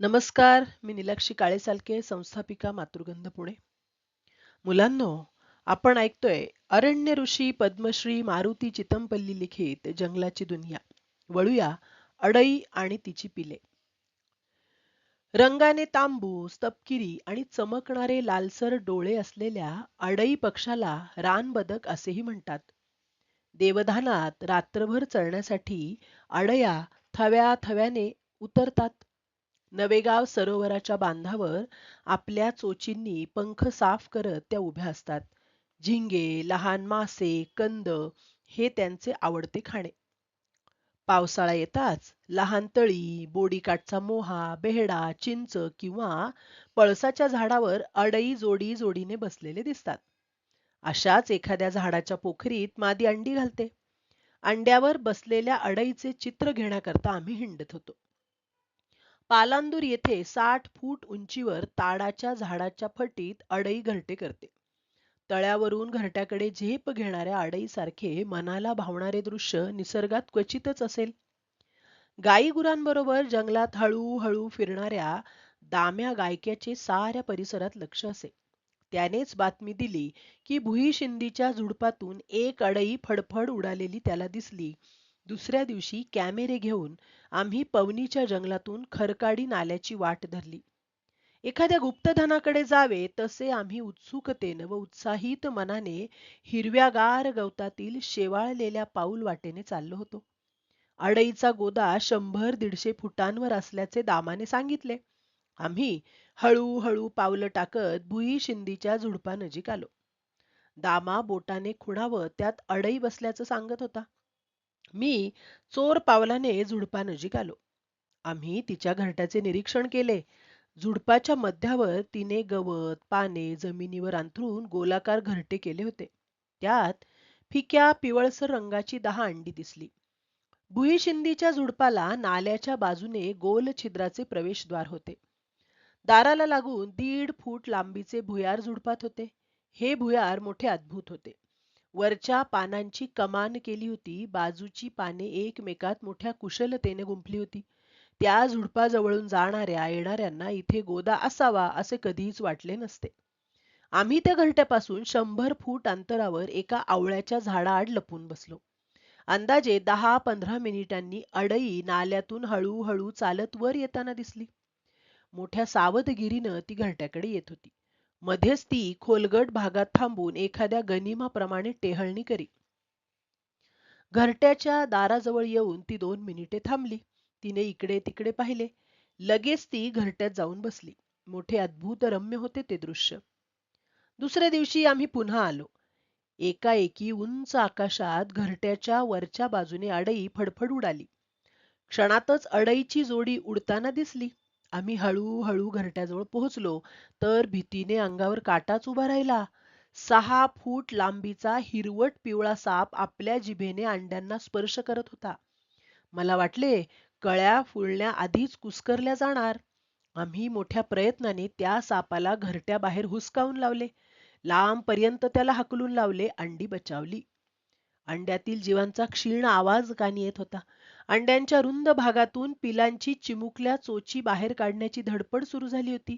नमस्कार मी निलाक्षी काळेसालके संस्थापिका मातृगंध पुणे मुलांनो आपण ऐकतोय अरण्य ऋषी पद्मश्री मारुती चितमपल्ली लिखित जंगलाची दुनिया. वळूया अडई आणि तिची पिले. रंगाने तांबूस तपकिरी आणि चमकणारे लालसर डोळे असलेल्या अडई पक्षाला रानबदक असेही म्हणतात. देवधानात रात्रभर चरण्यासाठी अडया थव्या थव्याने उतरतात. नवेगाव सरोवराच्या बांधावर आपल्या चोचींनी पंख साफ करत त्या उभ्या असतात. झिंगे लहान मासे कंद हे त्यांचे आवडते खाणे. पावसाळा येताच लहान तळी बोडीकाठचा मोहा बेहडा चिंच किंवा पळसाच्या झाडावर अडई जोडी जोडीने बसलेले दिसतात. अशाच एखाद्या झाडाच्या पोखरीत मादी अंडी घालते. अंड्यावर बसलेल्या अडईचे चित्र घेण्याकरता आम्ही हिंडत होतो. पालांदूर येथे साठ फूट उंचीवर ताडाच्या झाडाच्या फटीत अडई घरटे करते. तळ्यावरून घरट्याकडे झेप घेणाऱ्या अडईसारखे मनाला भावणारे दृश्य निसर्गात क्वचितच असेल. गाई गुरांबरोबर जंगलात हळूहळू फिरणाऱ्या दाम्या गायक्याचे साऱ्या परिसरात लक्ष असे. त्यानेच बातमी दिली की भुई शिंदीच्या झुडपातून एक अडई फडफड उडालेली त्याला दिसली. दुसऱ्या दिवशी कॅमेरे घेऊन आम्ही पवनीच्या जंगलातून खरकाडी नाल्याची वाट धरली. एखाद्या गुप्तधनाकडे जावे तसे आम्ही उत्सुकतेनं व उत्साहित मनाने हिरव्यागार गवतातील शेवाळलेल्या पाऊल वाटेने चाललो होतो. अडईचा गोदा शंभर दीडशे फुटांवर असल्याचे दामाने सांगितले. आम्ही हळूहळू पावलं टाकत भुई शिंदीच्या झुडपानजीक आलो. दामा बोटाने खुणावं त्यात अडई बसल्याचं सांगत होता. मी चोर पावलाने झुडपानजीक आलो आम्ही तिच्या घरट्याचे निरीक्षण केले. झुडपाच्या मध्यावर तिने गवत पाने जमिनीवर अंथरून गोलाकार घरटे केले होते. त्यात फिक्या पिवळसर रंगाची दहा अंडी दिसली. भुई शिंदीच्या झुडपाला नाल्याच्या बाजूने गोल छिद्राचे प्रवेशद्वार होते. दाराला लागून दीड फूट लांबीचे भुयार झुडपात होते. हे भुयार मोठे अद्भुत होते. वरच्या पानांची कमान केली होती. बाजूची पाने एकमेकात मोठ्या कुशलतेने गुंफली होती. त्या झुडपाजवळून जाणाऱ्या येणाऱ्यांना इथे गोदा असावा असे कधीच वाटले नसते. आम्ही त्या घरट्यापासून शंभर फूट अंतरावर एका आवळ्याच्या झाडाआड लपून बसलो. अंदाजे दहा पंधरा मिनिटांनी अडई नाल्यातून हळूहळू चालत वर येताना दिसली. मोठ्या सावधगिरीनं ती घरट्याकडे येत होती. मध्येच ती खोलगट भागात थांबून एखाद्या गनिमाप्रमाणे टेहळणी करी. घरट्याच्या दाराजवळ येऊन ती दोन मिनिटे थांबली. तिने इकडे तिकडे पाहिले. लगेच ती घरट्यात जाऊन बसली. मोठे अद्भुत रम्य होते ते दृश्य. दुसऱ्या दिवशी आम्ही पुन्हा आलो. एकाएकी उंच आकाशात घरट्याच्या वरच्या बाजूने अडई फडफड उडाली. क्षणातच अडईची जोडी उडताना दिसली. आम्ही हळूहळू घरट्याजवळ पोहोचलो तर भीतीने अंगावर काटाच उभा राहिला. सहा फूट लांबीचा हिरवट पिवळा साप आपल्या जिभेने अंड्यांना स्पर्श करत होता. मला वाटले कळ्या फुलण्या आधीच कुस्करल्या जाणार. आम्ही मोठ्या प्रयत्नाने त्या सापाला घरट्याबाहेर हुसकावून लावले. लांबपर्यंत त्याला हकलून लावले अंडी बचावली. अंड्यातील जीवांचा क्षीण आवाज कानी येत होता. अंड्यांच्या रुंद भागातून पिलांची चिमुकल्या चोची बाहेर काढण्याची धडपड सुरू झाली होती.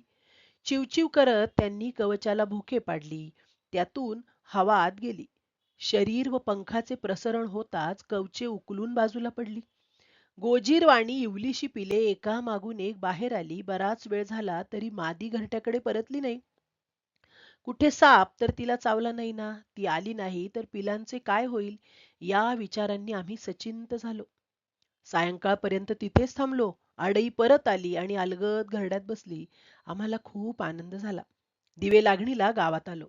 चिवचिव करत त्यांनी कवचाला भुके पाडली. त्यातून हवा आत गेली. शरीर व पंखाचे प्रसरण होताच कवचे उकलून बाजूला पडली. गोजीरवाणी इवलीशी पिले एका मागून एक बाहेर आली. बराच वेळ झाला तरी मादी घरट्याकडे परतली नाही. कुठे साप? तर तिला चावला नाही ना ती आली नाही तर पिलांचे काय होईल? या विचारांनी आम्ही सचिंत झालो. सायंकाळपर्यंत तिथेच थांबलो. आडई परत आली आणि अलगद घरड्यात बसली. आम्हाला खूप आनंद झाला. दिवे लागणीला गावात आलो.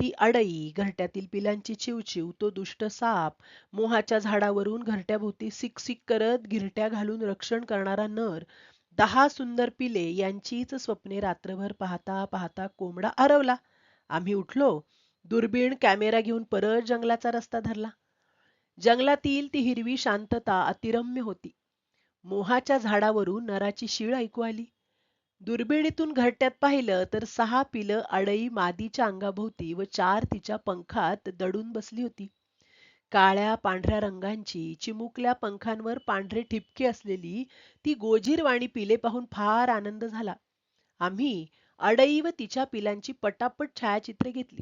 ती अडई घरट्यातील पिलांची चिवचिव तो दुष्ट साप मोहाच्या झाडावरून घरट्याभोवती सिक सिक करत गिरट्या घालून रक्षण करणारा नर दहा सुंदर पिले यांचीच स्वप्ने रात्रभर पाहता पाहता कोंबडा हरवला आम्ही उठलो. दुर्बीण कॅमेरा घेऊन परत जंगलाचा रस्ता धरला. जंगलातील ती हिरवी शांतता अतिरम्य होती. मोहाच्या झाडावरून नराची शीळ ऐकू आली. दुर्बिणीतून घरट्यात पाहिलं तर सहा पिलं अडई मादीच्या अंगाभोवती व चार तिच्या पंखात दडून बसली होती. काळ्या पांढऱ्या रंगांची चिमुकल्या पंखांवर पांढरे ठिपके असलेली ती गोजीरवाणी पिले पाहून फार आनंद झाला. आम्ही अडई व तिच्या पिलांची पटापट छायाचित्रे घेतली.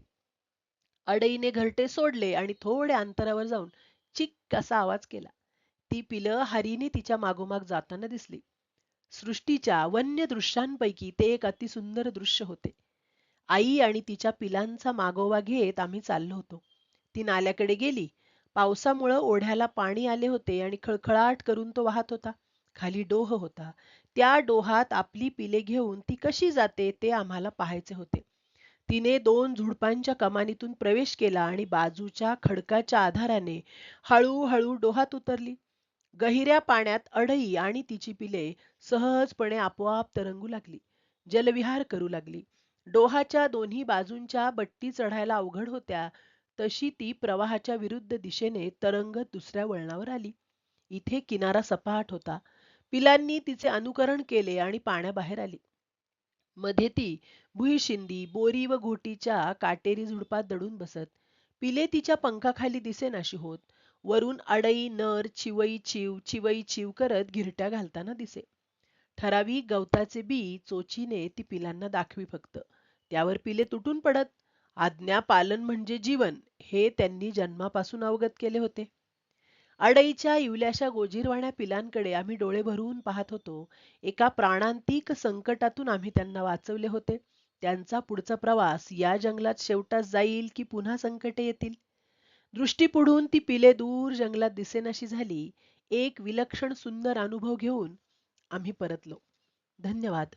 अडईने घरटे सोडले आणि थोड्या अंतरावर जाऊन चिक असा आवाज केला. ती पिलं हरीने तिच्या मागोमाग जाताना दिसली. सृष्टीच्या वन्य दृश्यांपैकी ते एक अतिसुंदर दृश्य होते. आई आणि तिच्या पिलांचा मागोवा घेत आम्ही चाललो होतो. ती नाल्याकडे गेली. पावसामुळं ओढ्याला पाणी आले होते आणि खळखळाट करून तो वाहत होता. खाली डोह होता. त्या डोहात आपली पिले घेऊन ती कशी जाते ते आम्हाला पाहायचे होते. तिने दोन झुडपांच्या कमानीतून प्रवेश केला आणि बाजूच्या खडकाच्या आधाराने हळूहळू डोहात उतरली. गहिऱ्या पाण्यात अडई आणि तिची पिले सहजपणे आपोआप तरंगू लागली. जलविहार करू लागली. डोहाच्या दोन्ही बाजूंच्या बट्टी चढायला अवघड होत्या. तशी ती प्रवाहाच्या विरुद्ध दिशेने तरंगत दुसऱ्या वळणावर आली. इथे किनारा सपाट होता. पिलांनी तिचे अनुकरण केले आणि पाण्याबाहेर आली. मध्ये ती भुईशिंदी बोरी व घोटीच्या काटेरी झुडपात दडून बसत. पिले तिच्या पंखाखाली दिसेनाशी होत. वरून अडई नर चिवई चिव चिवई चिव करत घिरट्या घालताना दिसे. ठराविक गवताचे बी चोचीने ती पिलांना दाखवी फक्त. त्यावर पिले तुटून पडत. आज्ञा पालन म्हणजे जीवन हे त्यांनी जन्मापासून अवगत केले होते. अडईच्या इवल्याशा गोजीरवाण्या पिलांकडे आम्ही डोळे भरून पाहत होतो. एका प्राणांतिक संकटातून आम्ही त्यांना वाचवले होते. त्यांचा पुढचा प्रवास या जंगलात शेवटास जाईल की पुन्हा संकटे येतील? दृष्टी पुढून ती पिले दूर जंगलात दिसेनाशी झाली. एक विलक्षण सुंदर अनुभव घेऊन आम्ही परतलो. धन्यवाद.